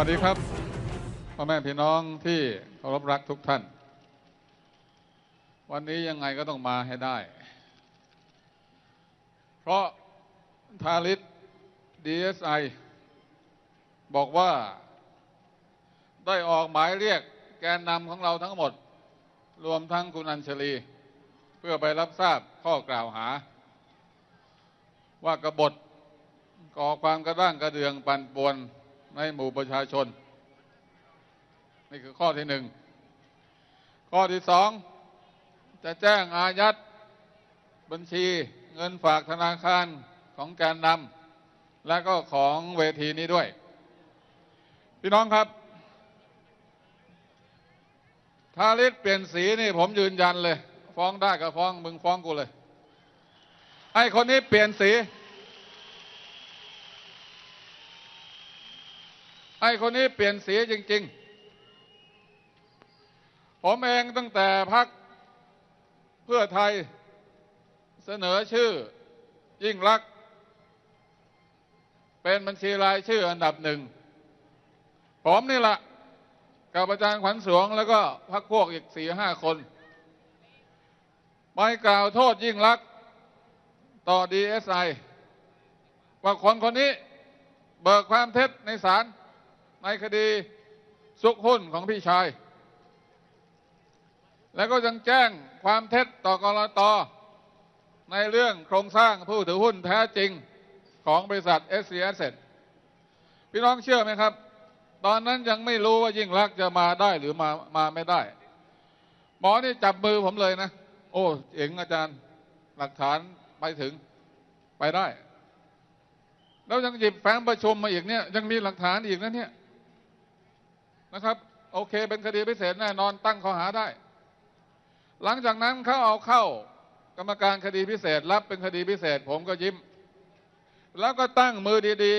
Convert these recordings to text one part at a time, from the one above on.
วัสดีครับพ่อแม่พี่น้องที่เคารพรักทุกท่าน วันนี้ยังไงก็ต้องมาให้ได้ เพราะทาริส DSI บอกว่า ได้ออกหมายเรียกแกนนำของเราทั้งหมด รวมทั้งคุณอัญชลี เพื่อไปรับทราบข้อกล่าวหา ว่ากบฏก่อความกระด้างกระเดืองปั่นป่วน ในหมู่ประชาชน นี่คือข้อที่หนึ่ง ข้อที่สอง จะแจ้งอายัดบัญชีเงินฝากธนาคารของแกนนำและก็ของเวทีนี้ด้วย พี่น้องครับทาริสเปลี่ยนสีนี่ผมยืนยันเลย ฟ้องได้ก็ฟ้องมึงฟ้องกูเลย ไอ้คนนี้เปลี่ยนสี ไอ้คนนี้เปลี่ยนสีจริง ๆ ผมเองตั้งแต่พักเพื่อไทยเสนอชื่อยิ่งรักษณ์เป็นบัญชีรายชื่ออันดับหนึ่ง ผมนี่แหละกับอาจารย์ขวัญสวงแล้วก็พักพวกอีกสี่ห้าคนไปกล่าวโทษยิ่งรักษณ์ต่อดีเอสไอว่าคนคนนี้เบิกความเท็จในศาล ในคดีซุกหุ้นของพี่ชาย แล้วก็ยังแจ้งความเท็จต่อกรตในเรื่องโครงสร้างผู้ถือหุ้นแท้จริงของบริษัท s c s พี่น้องเชื่อไหมครับ ตอนนั้นยังไม่รู้ว่ายิ่งรักจะมาได้หรือมามาไม่ได้ หมอนี่จับมือผมเลยนะ โอ้เอ๋งอาจารย์หลักฐานไปถึงไปได้ แล้วยังหยิบแฟ้มประชุมมาอีกเนี่ยยังมีหลักฐานอีกนะเนี่ย นะครับโอเค เป็นคดีพิเศษแน่นอนตั้งข้อหาได้ หลังจากนั้นเขาเอาเข้ากรรมการคดีพิเศษรับเป็นคดีพิเศษ ผมก็ยิ้ม แล้วก็ตั้งมือดี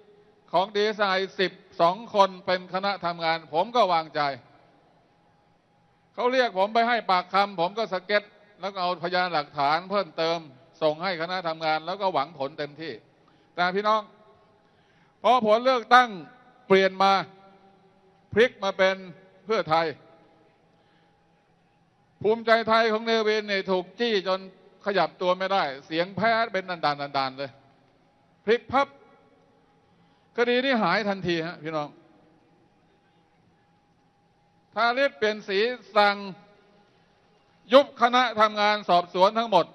ๆของดีไซน์สิบสองคนเป็นคณะทำงาน ผมก็วางใจ เขาเรียกผมไปให้ปากคำผมก็สเก็ต แล้วก็เอาพยานหลักฐานเพิ่มเติม ส่งให้คณะทำงาน แล้วก็หวังผลเต็มที่ แต่พี่น้อง พอผลเลือกตั้งเปลี่ยนมา ลิกมาเป็นเพื่อไทย ภูมิใจไทยของเนวินเนี่ยถูกจี้จนขยับตัวไม่ได้ เสียงแพ้เป็นดันดานดันดานเลยพลิกพับคดีนี้หายทันทีฮะพี่น้องทาริสเปลี่ยนสีสั่งยุบคณะทำงานสอบสวนทั้งหมด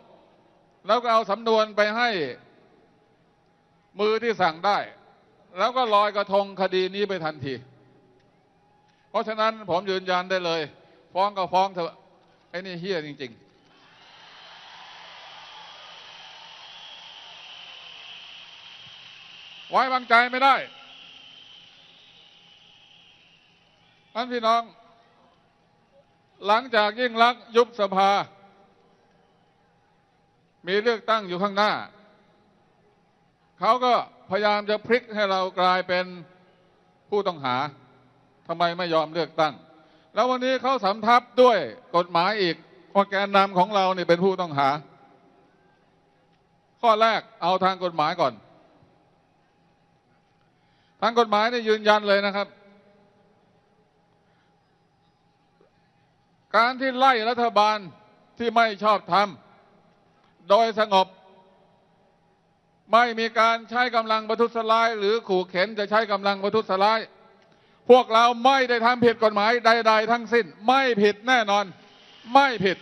แล้วก็เอาสำนวนไปให้มือที่สั่งได้ แล้วก็ลอยกระทงคดีนี้ไปทันที เพราะฉะนั้นผมยืนยันได้เลย ฟ้องก็ฟ้องเถอะไอ้นี่เฮี้ยจริง ๆไว้วางใจไม่ได้ท่านพี่น้อง หลังจากยิ่งลักยุบสภา มีเลือกตั้งอยู่ข้างหน้า เขาก็พยายามจะพลิกให้เรากลายเป็นผู้ต้องหา ทำไมไม่ยอมเลือกตั้ง แล้ววันนี้เขาสำทับด้วยกฎหมายอีกว่าแกนนำของเราเนี่เป็นผู้ต้องหา ข้อแรกเอาทางกฎหมายก่อน ทางกฎหมายนี่ยืนยันเลยนะครับ การที่ไล่รัฐบาลที่ไม่ชอบทำโดยสงบไม่มีการใช้กำลังประทุษร้าย หรือขู่เข็นจะใช้กำลังประทุษร้าย พวกเราไม่ได้ทำผิดกฎหมายใด ๆ ทั้งสิ้น ไม่ผิดแน่นอน ไม่ผิด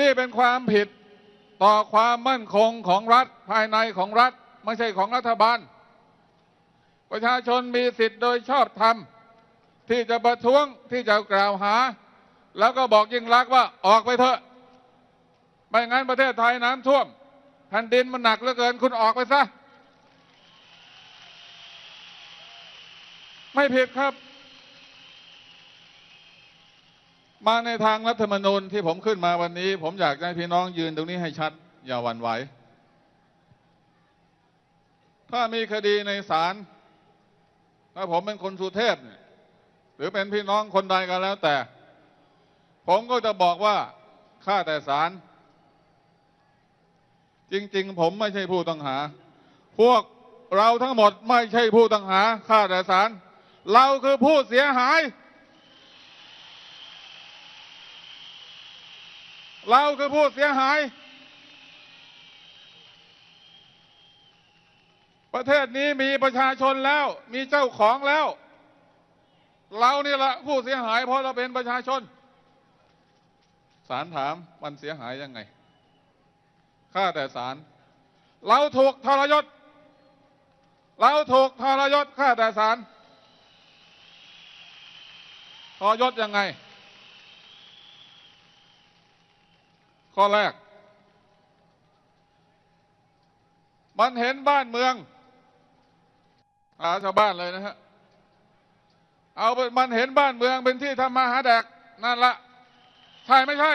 นี่เป็นความผิดต่อความมั่นคงของรัฐภายในของรัฐ ไม่ใช่ของรัฐบาล ประชาชนมีสิทธิ์โดยชอบธรรม ที่จะประท้วงที่จะกล่าวหา แล้วก็บอกยิ่งรักว่าออกไปเถอะ ไม่งั้นประเทศไทยน้ำท่วม แผ่นดินมันหนักเหลือเกิน คุณออกไปซะ ไม่ผิดครับ มาในทางรัฐธรรมนูญที่ผมขึ้นมาวันนี้ ผมอยากให้พี่น้องยืนตรงนี้ให้ชัด อย่าหวั่นไหว ถ้ามีคดีในศาลถ้าผมเป็นคนสุเทพหรือเป็นพี่น้องคนใดก็แล้วแต่ ผมก็จะบอกว่าข้าแต่ศาล จริง ๆ ผมไม่ใช่ผู้ต้องหา พวกเราทั้งหมดไม่ใช่ผู้ต้องหาข้าแต่ศาลเราคือผู้เสียหาย เราคือผู้เสียหาย ประเทศนี้มีประชาชนแล้ว มีเจ้าของแล้ว เรานี่แหละผู้เสียหายเพราะเราเป็นประชาชนศาลถามมันเสียหายยังไง ข้าแต่ศาลเราถูกทรยศ เราถูกทรยศข้าแต่ศาลทรยศยังไง ข้อแรก มันเห็นบ้านเมือง หาชาวบ้านเลยนะฮะ เอาไปมันเห็นบ้านเมืองเป็นที่ทำมาหาแดก นั่นละ ใช่ไม่ใช่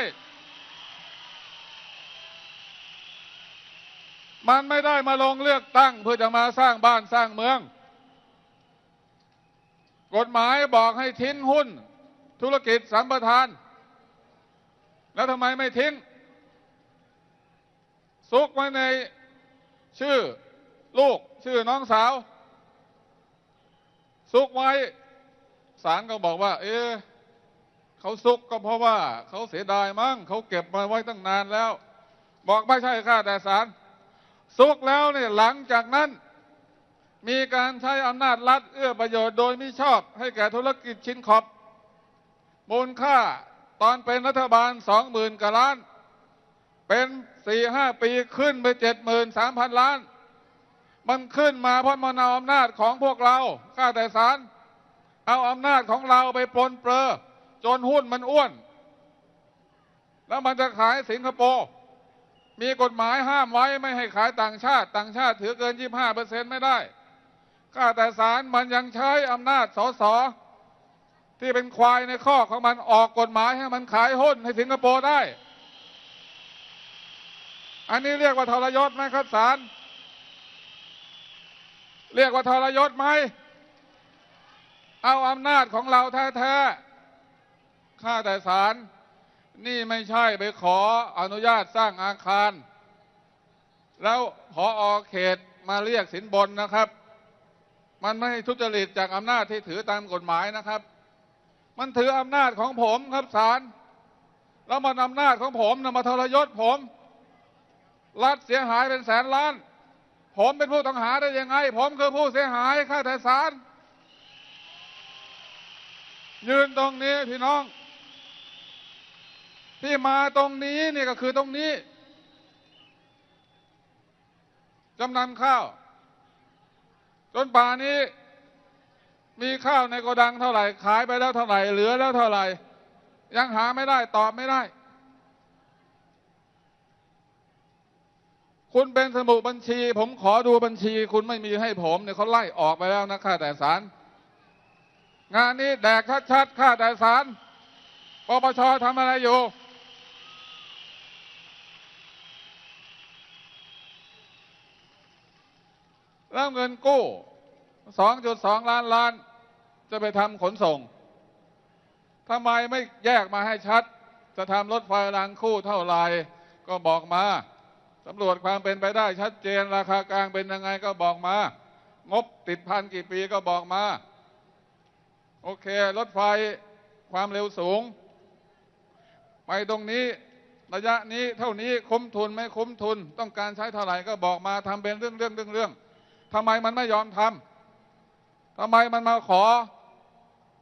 มันไม่ได้มาลงเลือกตั้ง เพื่อจะมาสร้างบ้านสร้างเมือง กฎหมายบอกให้ทิ้งหุ้น ธุรกิจสัมปทาน แล้วทำไมไม่ทิ้ง ซุกไว้ในชื่อลูกชื่อน้องสาว ซุกไว้ศาลก็บอกว่า เอ๊เขาซุกก็เพราะว่า เขาเสียดายมั้งเขาเก็บมาไว้ตั้งนานแล้ว บอกไม่ใช่ค่าแต่ศาล ซุกแล้วเนี่ยหลังจากนั้น มีการใช้อำนาจรัฐเอื้อประโยชน์โดยมิชอบให้แก่ธุรกิจชิ้นขอบมูลค่าตอนเป็นรัฐบาลสองหมื่นกว่าล้าน เป็นสี่ห้าปีขึ้นไปเจ็ดหมื่นสามพันล้าน มันขึ้นมาเพราะมันเอาอำนาจของพวกเราข้าแต่ศาลเอาอำนาจของเราไปปลนเปลือจนหุ้นมันอ้วน แล้วมันจะขายสิงคโปร์ มีกฎหมายห้ามไว้ไม่ให้ขายต่างชาติ ต่างชาติถือเกิน 25เปอร์เซ็นต์ไม่ได้ข้าแต่ศาลมันยังใช้อำนาจสสที่เป็นควายในข้อของมันออกกฎหมายให้มันขายหุ้นให้สิงคโปร์ได้ อันนี้เรียกว่าทรยศไหมครับศาลเรียกว่าทรยศไหม เอาอำนาจของเราแท้ๆข้าแต่ศาล นี่ไม่ใช่ไปขออนุญาตสร้างอาคาร แล้วพออเขตมาเรียกสินบนนะครับ มันไม่ทุจริตจากอำนาจที่ถือตามกฎหมายนะครับ มันถืออำนาจของผมครับศาลแล้วมันอำนาจของผมนะมาทรยศผม รัฐเสียหายเป็นแสนล้าน ผมเป็นผู้ต้องหาได้ยังไง ผมคือผู้เสียหายข้าแต่ศาลยืนตรงนี้พี่น้อง ที่มาตรงนี้นี่ก็คือตรงนี้จำนำข้าว จนป่านี้ มีข้าวในโกดังเท่าไหร่ ขายไปแล้วเท่าไหร่ เหลือแล้วเท่าไหร่ ยังหาไม่ได้ตอบไม่ได้ คุณเป็นสมุดบัญชี ผมขอดูบัญชี คุณไม่มีให้ผมเนี่ยเขาไล่ออกไปแล้วนะข้าแต่ศาลงานนี้แดกชัดๆข้าแต่ศาลปปชทำอะไรอยู่ แล้วเงินกู้ 2.2 ล้านล้าน จะไปทำขนส่งทำไมไม่แยกมาให้ชัด จะทำรถไฟรางคู่เท่าไหร่ก็บอกมาสำรวจความเป็นไปได้ชัดเจนราคากลางเป็นยังไงก็บอกมา งบติดพันกี่ปีก็บอกมา โอเค รถไฟความเร็วสูง ไปตรงนี้ระยะนี้เท่านี้คุ้มทุนไม่คุ้มทุน ต้องการใช้เท่าไหร่ก็บอกมาทำเป็นเรื่องเรื่องเรื่องเรื่อง ทำไมมันไม่ยอมทำทำไมมันมาขอ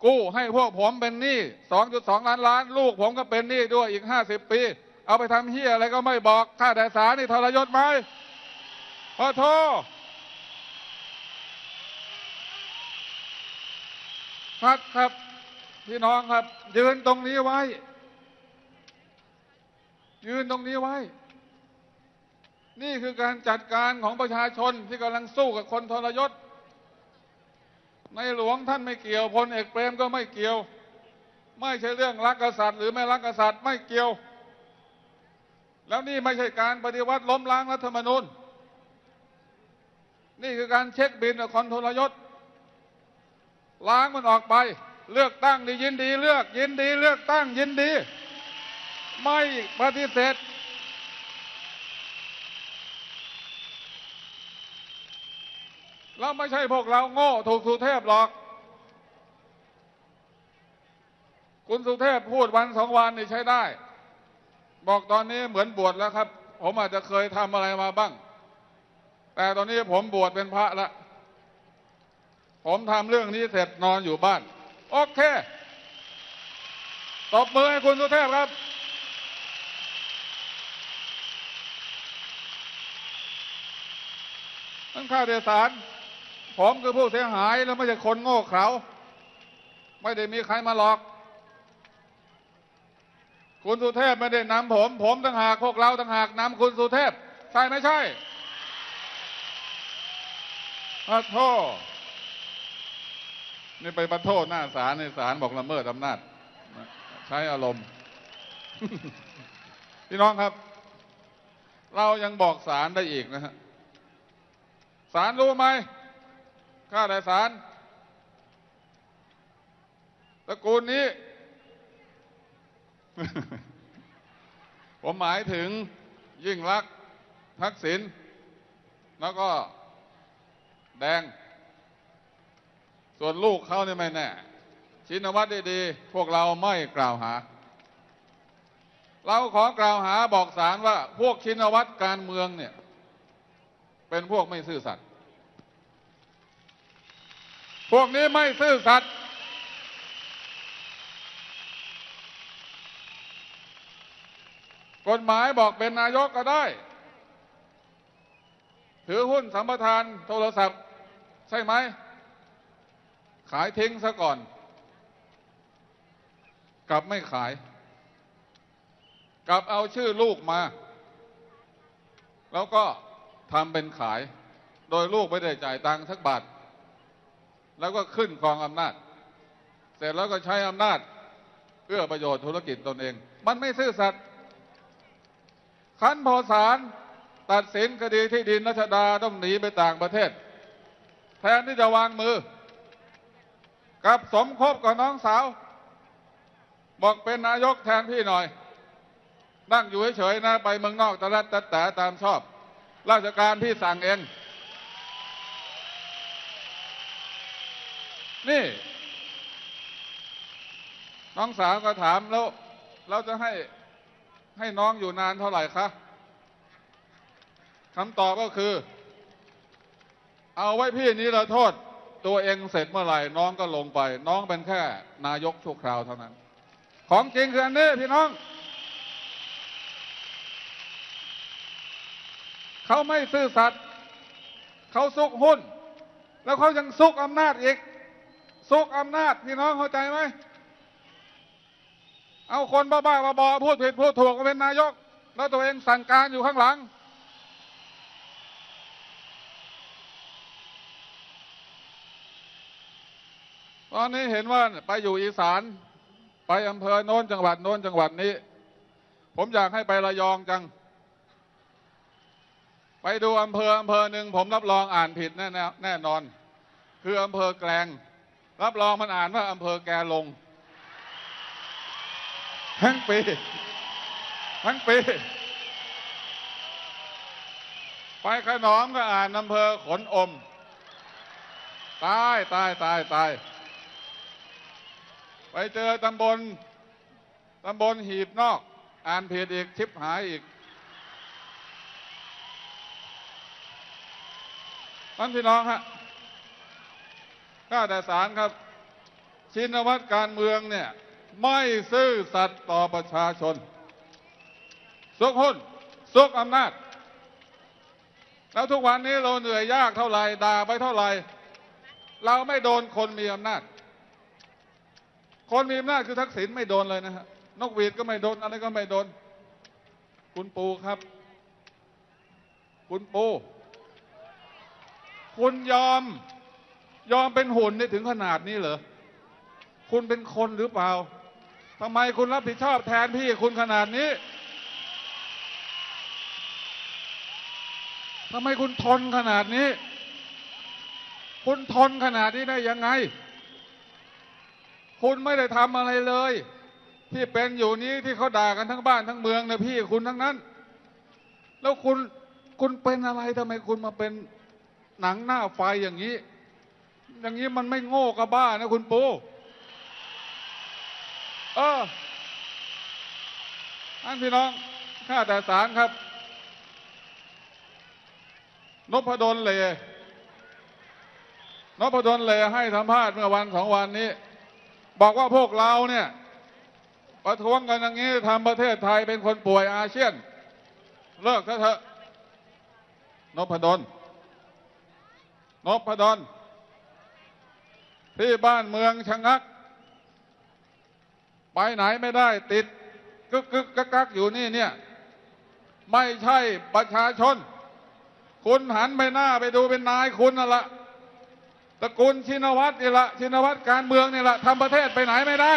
กู้ให้พวกผมเป็นหนี้2.2ล้านล้าน ลูกผมก็เป็นหนี้ด้วยอีก50ปี เอาไปทำเฮียอะไรก็ไม่บอกค่าแต่สารนี่ทรยศไหมขอโทษครับครับ พี่น้องครับ ยืนตรงนี้ไว้ ยืนตรงนี้ไว้ นี่คือการจัดการของประชาชนที่กำลังสู้กับคนทรยศ ในหลวงท่านไม่เกี่ยวพลเอกเปรมก็ไม่เกี่ยว ไม่ใช่เรื่องรักกษัตริย์ หรือไม่รักกษัตริย์ไม่เกี่ยว แล้วนี่ไม่ใช่การปฏิวัติล้มล้างรัฐธรรมนูญ นี่คือการเช็คบินกับคนทรยศ ล้างมันออกไป เลือกตั้งดียินดี เลือกยินดี เลือกตั้งยินดี ไม่ปฏิเสธ แล้วไม่ใช่พวกเราโง่ถูกสุเทพหรอก คุณสุเทพพูดวันสองวันนี่ใช้ได้ บอกตอนนี้เหมือนบวชแล้วครับ ผมอาจจะเคยทำอะไรมาบ้าง แต่ตอนนี้ผมบวชเป็นพระแล้วผมทำเรื่องนี้เสร็จนอนอยู่บ้าน โอเคตบมือให้คุณสุเทพครับนั่นค่าโดยสาร ผมคือผู้เสียหายแล้วไม่ใช่คนโง่เขลาไม่ได้มีใครมาหลอก คุณสุเทพไม่ได้นำผม ผมต่างหากพวกเราต่างหากนำคุณสุเทพ ใช่ไม่ใช่ปะโทษนี่ไปประโทษหน้าศาลในศาลบอกละเมิดอำนาจ ใช้อารมณ์ พี่น้องครับ เรายังบอกศาลได้อีกนะฮะศาลรู้ไหม ข้าแต่ศาลตระกูลนี้ ผมหมายถึงยิ่งรักษณ์ทักษิณแล้วก็แดง ส่วนลูกเขาเนี่ยไม่แน่ ชินวัตรดีๆ พวกเราไม่กล่าวหา เราขอกล่าวหาบอกศาลว่า พวกชินวัตรการเมืองเนี่ย เป็นพวกไม่ซื่อสัตย์ พวกนี้ไม่ซื่อสัตย์กฎหมายบอกเป็นนายกก็ได้ ถือหุ้นสัมปทานโทรศัพท์ ใช่ไหม ขายทิ้งซะก่อน กลับไม่ขาย กลับเอาชื่อลูกมา แล้วก็ทำเป็นขาย โดยลูกไม่ได้จ่ายตังค์สักบาท แล้วก็ขึ้นครองอำนาจ เสร็จแล้วก็ใช้อำนาจเอื้อประโยชน์ธุรกิจตนเอง มันไม่ซื่อสัตย์ขั้นพอศาลตัดสินคดีที่ดินรัชดาต้องหนีไปต่างประเทศ แทนที่จะวางมือ กับสมคบกับน้องสาว บอกเป็นนายกแทนพี่หน่อย นั่งอยู่เฉยๆนะ ไปเมืองนอกตะลัดตะแต่ตามชอบ ราชการพี่สั่งเอง นี่ น้องสาวก็ถามแล้วเราจะให้ให้น้องอยู่นานเท่าไหร่คะคำตอบก็คือ เอาไว้พี่นี้ละโทษ ตัวเองเสร็จเมื่อไหร่ น้องก็ลงไป น้องเป็นแค่นายกชั่วคราวเท่านั้น ของจริงคืออันนี้พี่น้องเขาไม่ซื่อสัตย์เขาซุกหุ้น แล้วเขายังซุกอำนาจอีก ซุกอำนาจพี่น้องเข้าใจไหม เอาคนบ้าๆบอๆพูดผิดพูดถูกมาเป็นนายก แล้วตัวเองสั่งการอยู่ข้างหลัง ตอนนี้เห็นว่าไปอยู่อีสาน ไปอำเภอโน้นจังหวัดโน้นจังหวัดนี้ ผมอยากให้ไประยองจัง ไปดูอำเภออำเภอหนึ่งผมรับรองอ่านผิดแน่แน่นอน คืออำเภอแกลง รับรองมันอ่านว่าอำเภอแกลง ทั้งปี ทั้งปี ไปขนอมก็อ่านอำเภอขนอม ตายตายตายตาย ไปเจอตำบลตำบลหีบนอก อ่านผิดอีกชิบหายอีกท่านพี่น้องฮะ ข้าแต่สารครับ ชินวัตรการเมืองเนี่ย ไม่ซื่อสัตย์ต่อประชาชนซุกหุ้นซุกอำนาจ แล้วทุกวันนี้เราเหนื่อยยากเท่าไหร่ด่าไปเท่าไหร่ เราไม่โดนคนมีอำนาจ คนมีอำนาจคือทักษิณไม่โดนเลยนะฮะนกหวีดก็ไม่โดน อะไรก็ไม่โดน คุณปูครับ คุณปู คุณยอม ยอมเป็นหุ่นได้ถึงขนาดนี้เหรอ คุณเป็นคนหรือเปล่าทำไมคุณรับผิดชอบแทนพี่คุณขนาดนี้ทำไมคุณทนขนาดนี้ คุณทนขนาดนี้ได้ยังไง คุณไม่ได้ทำอะไรเลย ที่เป็นอยู่นี้ที่เขาด่ากันทั้งบ้านทั้งเมืองนี่ยพี่คุณทั้งนั้น แล้วคุณคุณเป็นอะไรทำไมคุณมาเป็นหนังหน้าไฟอย่างนี้ อย่างนี้มันไม่โง่กับบ้านะคุณปูเออท่านพี่น้อง ข้าแต่สารครับ นพดลเลยนพดลเลยให้สัมภาษณ์เมื่อวันสองวันนี้ บอกว่าพวกเราเนี่ย ประท้วงกันอย่างนี้ทำประเทศไทยเป็นคนป่วยอาเซียน เลิกซะเถอะนพดลนพดล ที่บ้านเมืองชะงัก ไปไหนไม่ได้ติดกึกกึกกักกักอยู่นี่เนี่ย ไม่ใช่ประชาชน คุณหันไปหน้าไปดูเป็นนายคุณน่ะละตระกูลชินวัตรนี่ละชินวัตรการเมืองนี่ละทำประเทศไปไหนไม่ได้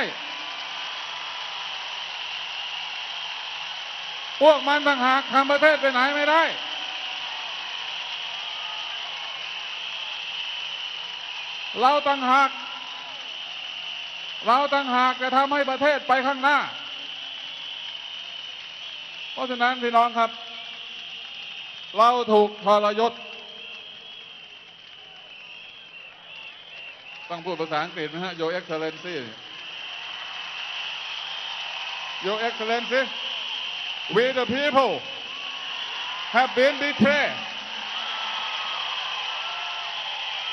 พวกมันต่างหากทำประเทศไปไหนไม่ได้ เราต่างหาก เราต่างหากจะทำให้ประเทศไปข้างหน้า เพราะฉะนั้นพี่น้องครับ เราถูกทรยศ ต้องพูดภาษาอังกฤษนะฮะ Your Excellency Your Excellency we the people have been betrayed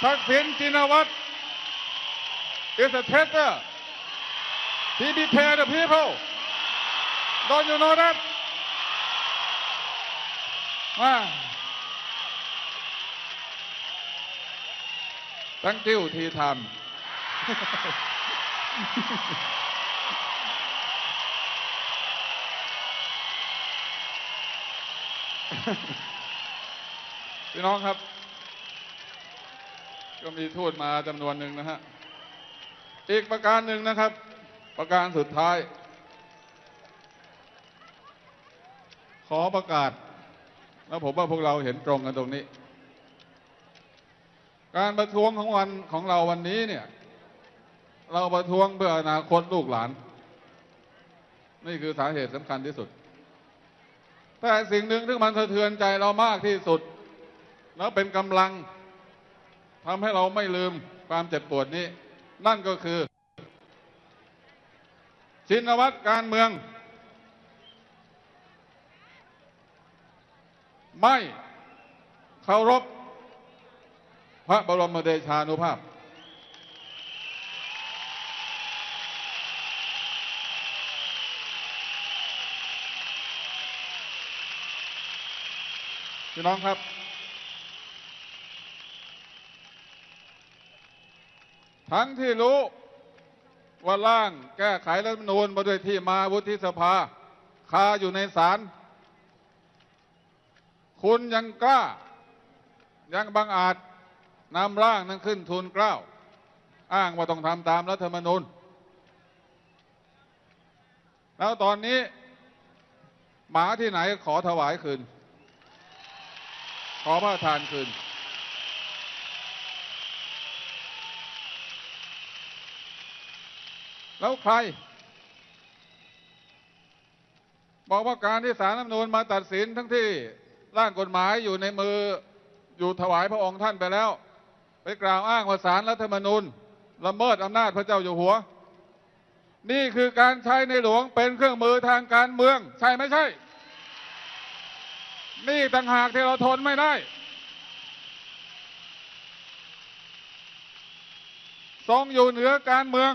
ทักษิณชินวัตร is a traitor he betrayed the people don't you know that ว่า thank you ทีทำพี่น้องครับ ก็มีทูตมาจำนวนหนึ่งนะฮะ อีกประการหนึ่งนะครับ ประการสุดท้าย ขอประกาศ แล้วผมว่าพวกเราเห็นตรงกันตรงนี้ การประท้วงของวันของเราวันนี้เนี่ย เราประท้วงเพื่ออนาคตลูกหลาน นี่คือสาเหตุสำคัญที่สุด แต่สิ่งหนึ่งที่มันสะเทือนใจเรามากที่สุด แล้วเป็นกำลัง ทำให้เราไม่ลืมความเจ็บปวดนี้ นั่นก็คือ ชินวัตรการเมือง ไม่เคารพพระบรมเดชานุภาพ พี่น้องครับ ทั้งที่รู้ว่าร่างแก้ไขรัฐธรรมนูญมาด้วยที่มาวุฒิสภาคาอยู่ในศาลคุณยังกล้า ยังบังอาจนำร่างนั้นขึ้นทูลเกล้า อ้างว่าต้องทำตามรัฐธรรมนูญ แล้วตอนนี้ หมาที่ไหนขอถวายคืน ขอพระทานคืน แล้วใคร บอกว่าการที่สารรัฐธรรมนูญมาตัดสินทั้งที่ร่างกฎหมายอยู่ในมืออยู่ถวายพระองค์ท่านไปแล้ว ไปกล่าวอ้างว่าสารรัฐธรรมนูญละเมิดอำนาจพระเจ้าอยู่หัว นี่คือการใช้ในหลวงเป็นเครื่องมือทางการเมือง ใช่ไม่ใช่ นี่ต่างหากที่เราทนไม่ได้ทรงอยู่เหนือการเมือง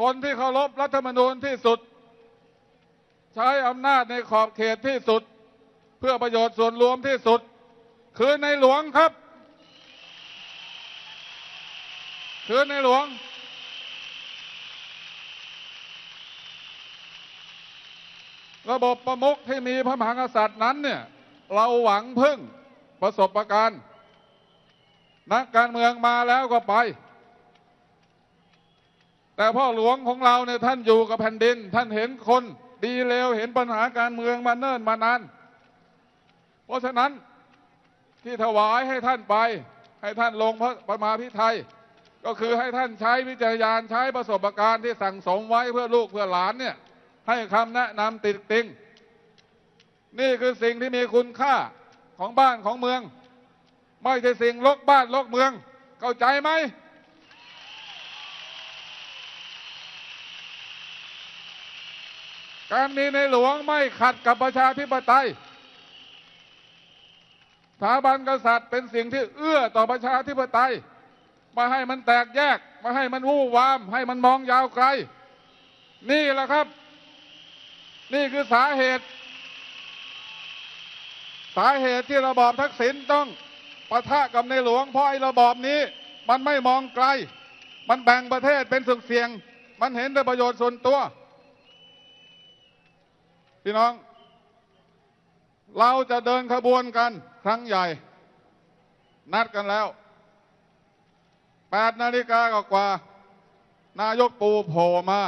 คนที่เคารพรัฐธรรมนูญที่สุด ใช้อำนาจในขอบเขตที่สุด เพื่อประโยชน์ส่วนรวมที่สุด คือในหลวงครับ คือในหลวง ระบบประมุขที่มีพระมหากษัตริย์นั้นเนี่ยเราหวังพึ่งประสบการณ์ นักการเมืองมาแล้วก็ไป แต่พ่อหลวงของเราเนี่ยท่านอยู่กับแผ่นดิน ท่านเห็นคนดีเลวเห็นปัญหาการเมืองมาเนิ่นมานานเพราะฉะนั้นที่ถวายให้ท่านไป ให้ท่านลงพระประมาพิไทยก็คือให้ท่านใช้วิจารยานใช้ประสบการณ์ที่สั่งสมไว้เพื่อลูกเพื่อหลานเนี่ยให้คำแนะนำติดติงนี่คือสิ่งที่มีคุณค่าของบ้านของเมือง ไม่ใช่สิ่งลกบ้านลกเมือง เข้าใจไหม การมีในหลวงไม่ขัดกับประชาธิปไตยสถาบันกษัตริย์เป็นสิ่งที่เอื้อต่อประชาธิปไตยมาให้มันแตกแยก มาให้มันวู่วาม ให้มันมองยาวไกล นี่แหละครับ นี่คือสาเหตุ สาเหตุที่ระบอบทักษิณต้องปะทะกับในหลวง เพราะไอ้ระบอบนี้ มันไม่มองไกล มันแบ่งประเทศเป็นสุกเสียง มันเห็นแต่ประโยชน์ส่วนตัว พี่น้อง เราจะเดินขบวนกันครั้งใหญ่ นัดกันแล้ว8นาฬิกากว่า นายกปูโผล่มา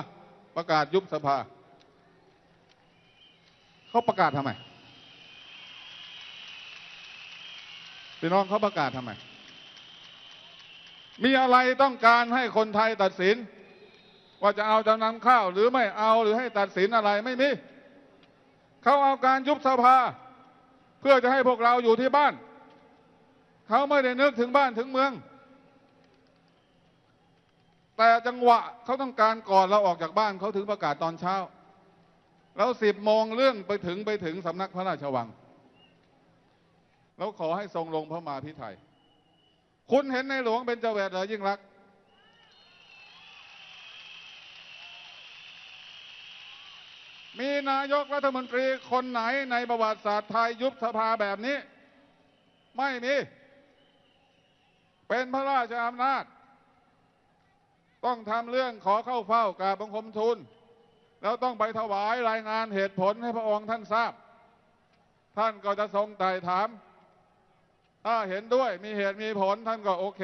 ประกาศยุบสภา เขาประกาศทำไม พี่น้องเขาประกาศทำไม มีอะไรต้องการให้คนไทยตัดสิน ว่าจะเอาจำนำข้าวหรือไม่เอาหรือให้ตัดสินอะไรไม่มี เขาเอาการยุบสภา เพื่อจะให้พวกเราอยู่ที่บ้าน เขาไม่ได้นึกถึงบ้านถึงเมือง แต่จังหวะเขาต้องการก่อนเราออกจากบ้านเขาถึงประกาศตอนเช้า แล้วสิบโมงเรื่องไปถึงไปถึงสำนักพระราชวัง แล้วขอให้ทรงลงพระมาพิไทย คุณเห็นในหลวงเป็นเจ้าแหวนหรือยิ่งรักษ มีนายกรัฐมนตรีคนไหนในประวัติศาสตร์ไทยยุบสภาแบบนี้ ไม่มี เป็นพระราชอำนาจ ต้องทำเรื่องขอเข้าเฝ้ากราบบังคมทูลแล้วต้องไปถวายรายงานเหตุผลให้พระองค์ท่านทราบ ท่านก็จะทรงไต่ถาม ถ้าเห็นด้วยมีเหตุมีผลท่านก็โอเค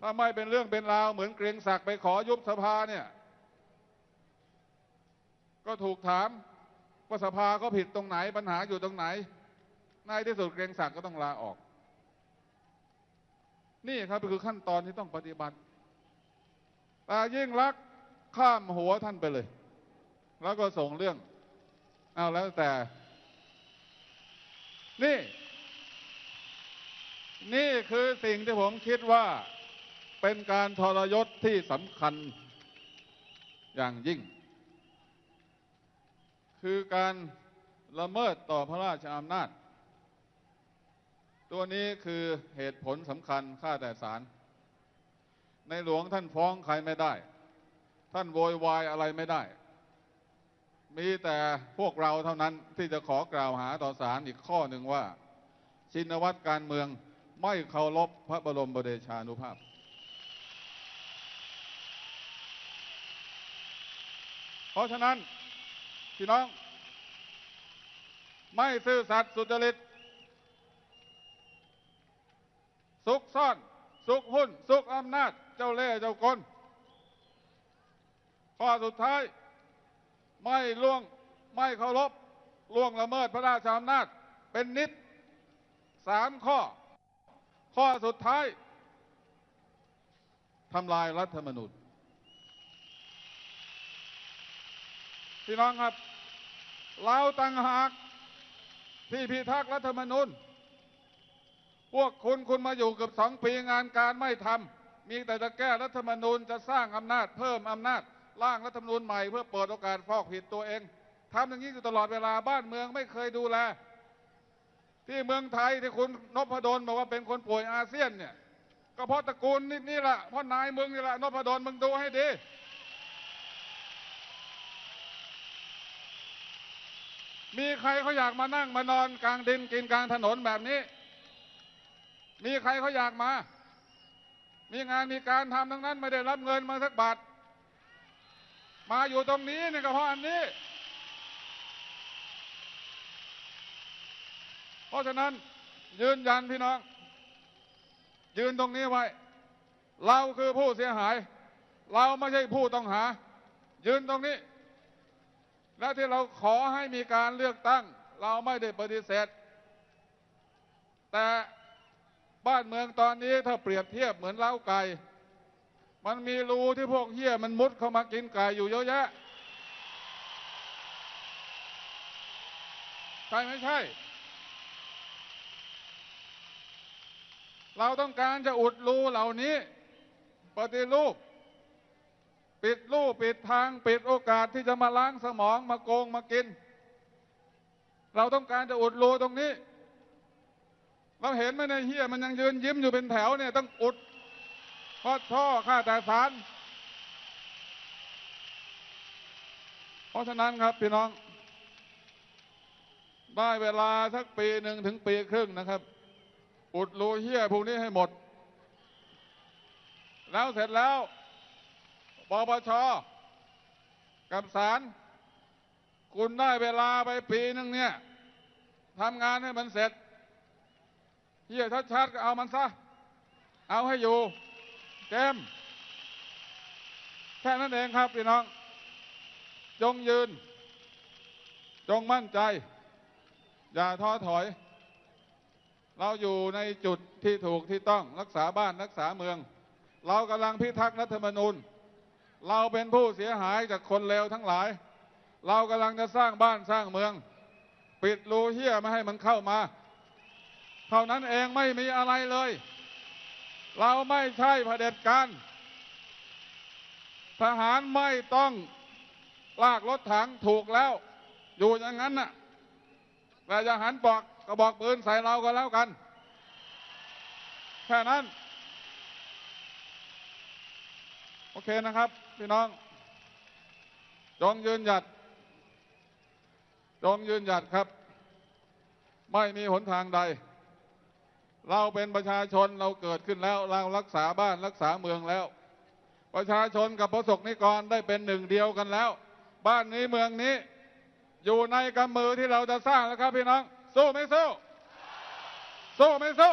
ถ้าไม่เป็นเรื่องเป็นราวเหมือนเกรียงศักดิ์ไปขอยุบสภาเนี่ย ก็ถูกถามว่าสภาก็ผิดตรงไหนปัญหาอยู่ตรงไหนในที่สุดเกรงศักดิ์ก็ต้องลาออก นี่ครับคือขั้นตอนที่ต้องปฏิบัติแต่ยิ่งรักข้ามหัวท่านไปเลย แล้วก็ส่งเรื่องเอาแล้วแต่ นี่ นี่คือสิ่งที่ผมคิดว่าเป็นการทรยศที่สำคัญอย่างยิ่ง คือการละเมิดต่อพระราชอำนาจ ตัวนี้คือเหตุผลสำคัญข้าแต่ศาลในหลวงท่านฟ้องใครไม่ได้ ท่านโวยวายอะไรไม่ได้ มีแต่พวกเราเท่านั้นที่จะขอกล่าวหาต่อศาลอีกข้อหนึ่งว่า ชินวัตรการเมืองไม่เคารพพระบรมบเดชานุภาพ เพราะฉะนั้น พี่น้อง ไม่ซื่อสัตย์สุจริตซุกซ่อนซุกหุ้นซุกอำนาจ เจ้าเล่ห์เจ้ากลข้อสุดท้าย ไม่ล่วงไม่เคารพล่วงละเมิดพระราชอำนาจ เป็นนิดสามข้อ ข้อสุดท้ายทำลายรัฐธรรมนูญพี่น้องครับ เราต่างหากที่พิทักษ์รัฐธรรมนูญ พวกคุณคุณมาอยู่เกือบสองปีงานการไม่ทำ มีแต่จะแก้รัฐธรรมนูญจะสร้างอำนาจเพิ่มอำนาจร่างรัฐธรรมนูญใหม่เพื่อเปิดโอกาสฟอกผิดตัวเองทำอย่างนี้อยู่ตลอดเวลาบ้านเมืองไม่เคยดูแล ที่เมืองไทยที่คุณนพดลบอกว่าเป็นคนป่วยอาเซียนเนี่ย ก็เพราะตระกูลนี่นี่แหละเพราะนายเมึงนี่แหละนพดลมึงดูให้ดี มีใครเขาอยากมานั่งมานอนกลางดินกินกลางถนนแบบนี้ มีใครเขาอยากมา มีงานมีการทำทั้งนั้น ไม่ได้รับเงินมาสักบาท มาอยู่ตรงนี้เนี่ยก็เพราะอันนี้ เพราะฉะนั้นยืนยันพี่น้อง ยืนตรงนี้ไว้ เราคือผู้เสียหาย เราไม่ใช่ผู้ต้องหา ยืนตรงนี้ และที่เราขอให้มีการเลือกตั้ง เราไม่ได้ปฏิเสธ แต่บ้านเมืองตอนนี้ถ้าเปรียบเทียบเหมือนเล้าไก่ มันมีรูที่พวกเหี้ยมันมุดเข้ามากินไก่อยู่เยอะแยะ ใช่ไม่ใช่ เราต้องการจะอุดรูเหล่านี้ปฏิรูป ปิดรูปิดทางปิดโอกาสที่จะมาล้างสมองมาโกงมากิน เราต้องการจะอุดรูตรงนี้ เราเห็นไหมในเฮียมันยังยืนยิ้มอยู่เป็นแถวเนี่ยต้องอุดเพราะท่อค่าแต่สาร เพราะฉะนั้นครับพี่น้อง ได้เวลาสักปีหนึ่งถึงปีครึ่งนะครับ อุดรูเฮียพวกนี้ให้หมด แล้วเสร็จแล้ว ปปชกับศาลคุณได้เวลาไปปีหนึ่งเนี่ยทำงานให้มันเสร็จเฮียชัดๆก็เอามันซะ เอาให้อยู่เกมแค่นั้นเองครับพี่น้อง จงยืน จงมั่นใจ อย่าท้อถอย เราอยู่ในจุดที่ถูกที่ต้องรักษาบ้านรักษาเมือง เรากำลังพิทักษ์รัฐธรรมนูญ เราเป็นผู้เสียหายจากคนเลวทั้งหลาย เรากำลังจะสร้างบ้านสร้างเมือง ปิดรูเหี้ยไม่ให้มันเข้ามา เท่านั้นเองไม่มีอะไรเลย เราไม่ใช่เผด็จการทหารไม่ต้องลากรถถังถูกแล้ว อยู่อย่างนั้นน่ะแต่อย่าหันบอกกระบอกปืนใส่เราก็แล้วกัน แค่นั้น โอเคนะครับ พี่น้อง จงยืนหยัด จงยืนหยัดครับ ไม่มีหนทางใด เราเป็นประชาชนเราเกิดขึ้นแล้ว เรารักษาบ้านรักษาเมืองแล้ว ประชาชนกับประสบนิกรได้เป็นหนึ่งเดียวกันแล้ว บ้านนี้เมืองนี้ อยู่ในกำมือที่เราจะสร้างแล้วครับพี่น้อง สู้ไม่สู้ สู้ไม่สู้